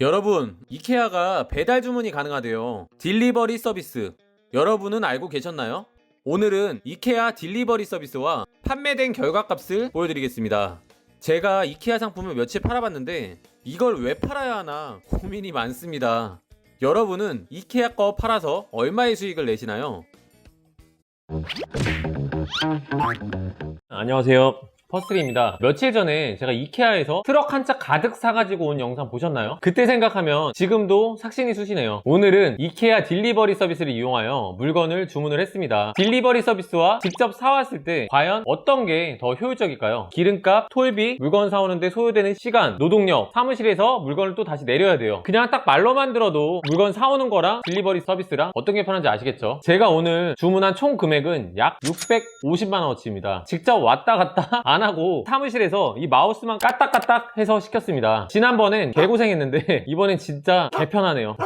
여러분, 이케아가 배달 주문이 가능하대요. 딜리버리 서비스. 여러분은 알고 계셨나요? 오늘은 이케아 딜리버리 서비스와 판매된 결과값을 보여드리겠습니다. 제가 이케아 상품을 며칠 팔아봤는데 이걸 왜 팔아야 하나 고민이 많습니다. 여러분은 이케아 거 팔아서 얼마의 수익을 내시나요? 안녕하세요. 퍼스트리입니다. 며칠 전에 제가 이케아에서 트럭 한차 가득 사가지고 온 영상 보셨나요? 그때 생각하면 지금도 삭신이 쑤시네요. 오늘은 이케아 딜리버리 서비스를 이용하여 물건을 주문을 했습니다. 딜리버리 서비스와 직접 사왔을 때 과연 어떤 게 더 효율적일까요? 기름값, 톨비, 물건 사오는데 소요되는 시간, 노동력, 사무실에서 물건을 또 다시 내려야 돼요. 그냥 딱 말로만 들어도 물건 사오는 거랑 딜리버리 서비스랑 어떤 게 편한지 아시겠죠? 제가 오늘 주문한 총 금액은 약 650만원어치입니다. 직접 왔다 갔다 안 하고 사무실에서 이 마우스만 까딱까딱 해서 시켰습니다. 지난번엔 개고생했는데 이번엔 진짜 개편하네요.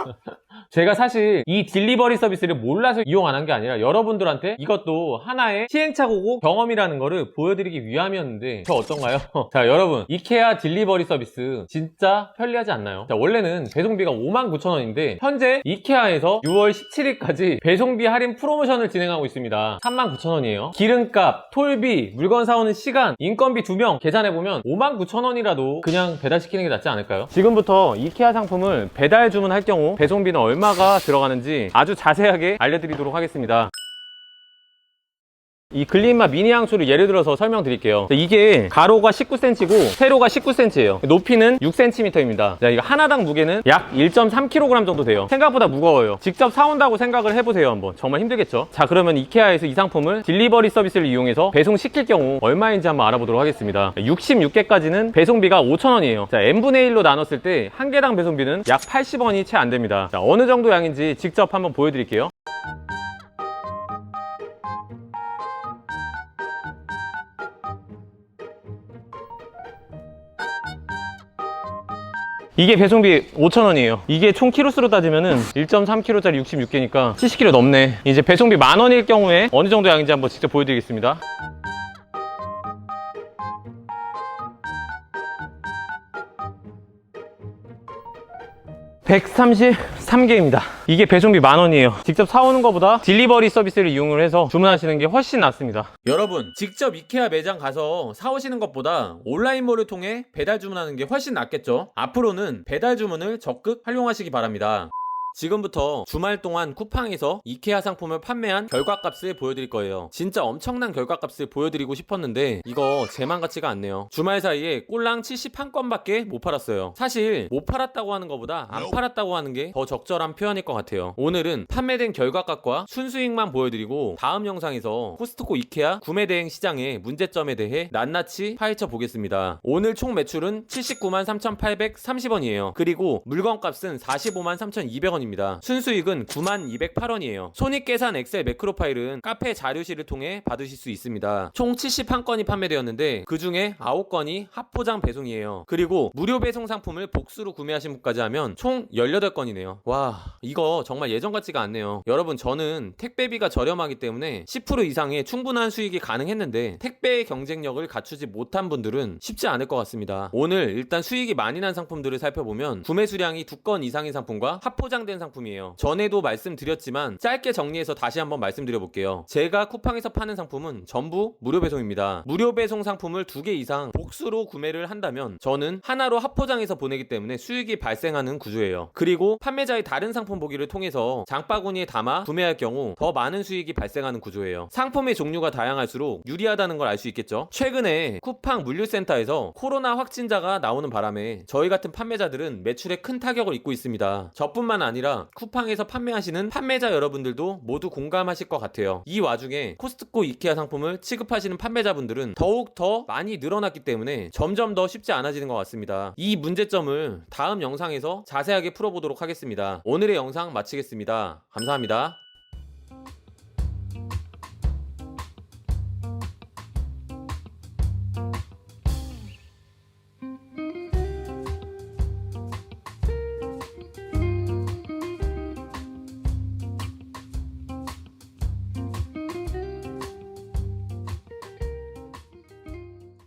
제가 사실 이 딜리버리 서비스를 몰라서 이용 안 한 게 아니라 여러분들한테 이것도 하나의 시행착오고 경험이라는 거를 보여드리기 위함이었는데 저 어떤가요? 자 여러분 이케아 딜리버리 서비스 진짜 편리하지 않나요? 자 원래는 배송비가 59,000원인데 현재 이케아에서 6월 17일까지 배송비 할인 프로모션을 진행하고 있습니다 39,000원이에요 기름값, 톨비, 물건 사오는 시간, 인건비 2명 계산해보면 59,000원이라도 그냥 배달시키는 게 낫지 않을까요? 지금부터 이케아 상품을 배달 주문할 경우 배송비는 얼마 가 들어가는지 아주 자세하게 알려드리도록 하겠습니다. 이 글린마 미니 향수를 예를 들어서 설명드릴게요. 이게 가로가 19cm고 세로가 19cm예요. 높이는 6cm입니다. 이거 하나당 무게는 약 1.3kg 정도 돼요. 생각보다 무거워요. 직접 사온다고 생각을 해보세요 한번. 정말 힘들겠죠? 자 그러면 이케아에서 이 상품을 딜리버리 서비스를 이용해서 배송시킬 경우 얼마인지 한번 알아보도록 하겠습니다. 66개까지는 배송비가 5,000원이에요. 자 n분의 1로 나눴을 때 한 개당 배송비는 약 80원이 채 안 됩니다. 자 어느 정도 양인지 직접 한번 보여드릴게요. 이게 배송비 5,000원이에요. 이게 총 키로수로 따지면은 1.3kg짜리 66개니까 70kg 넘네. 이제 배송비 만 원일 경우에 어느 정도 양인지 한번 직접 보여드리겠습니다. 133개입니다. 이게 배송비 만 원이에요. 직접 사오는 것보다 딜리버리 서비스를 이용을 해서 주문하시는 게 훨씬 낫습니다. 여러분, 직접 이케아 매장 가서 사오시는 것보다 온라인몰을 통해 배달 주문하는 게 훨씬 낫겠죠? 앞으로는 배달 주문을 적극 활용하시기 바랍니다. 지금부터 주말 동안 쿠팡에서 이케아 상품을 판매한 결과값을 보여드릴 거예요. 진짜 엄청난 결과값을 보여드리고 싶었는데 이거 제만 같지가 않네요. 주말 사이에 꼴랑 71건밖에 못 팔았어요. 사실 못 팔았다고 하는 것보다 안 팔았다고 하는 게 더 적절한 표현일 것 같아요. 오늘은 판매된 결과값과 순수익만 보여드리고 다음 영상에서 코스트코 이케아 구매 대행 시장의 문제점에 대해 낱낱이 파헤쳐 보겠습니다. 오늘 총 매출은 79만 3,830원이에요. 그리고 물건값은 45만 3,200원. 입니다 순수익은 9만 208원이에요. 손익계산 엑셀 매크로 파일은 카페 자료실을 통해 받으실 수 있습니다. 총 71건이 판매되었는데 그 중에 9건이 합포장 배송이에요. 그리고 무료 배송 상품을 복수로 구매하신 분까지 하면 총 18건이네요. 와, 이거 정말 예전 같지가 않네요. 여러분, 저는 택배비가 저렴하기 때문에 10% 이상의 충분한 수익이 가능했는데 택배의 경쟁력을 갖추지 못한 분들은 쉽지 않을 것 같습니다. 오늘 일단 수익이 많이 난 상품들을 살펴보면 구매 수량이 2건 이상의 상품과 합포장된 상품이에요. 전에도 말씀드렸지만 짧게 정리해서 다시 한번 말씀드려 볼게요. 제가 쿠팡에서 파는 상품은 전부 무료 배송입니다. 무료 배송 상품을 두 개 이상 복수로 구매를 한다면 저는 하나로 합포장해서 보내기 때문에 수익이 발생하는 구조예요. 그리고 판매자의 다른 상품 보기를 통해서 장바구니에 담아 구매할 경우 더 많은 수익이 발생하는 구조예요. 상품의 종류가 다양할수록 유리하다는 걸 알 수 있겠죠. 최근에 쿠팡 물류센터에서 코로나 확진자가 나오는 바람에 저희 같은 판매자들은 매출에 큰 타격을 입고 있습니다. 저뿐만 아니라 쿠팡에서 판매하시는 판매자 여러분들도 모두 공감하실 것 같아요. 이 와중에 코스트코 이케아 상품을 취급하시는 판매자분들은 더욱 더 많이 늘어났기 때문에 점점 더 쉽지 않아지는 것 같습니다. 이 문제점을 다음 영상에서 자세하게 풀어보도록 하겠습니다. 오늘의 영상 마치겠습니다. 감사합니다.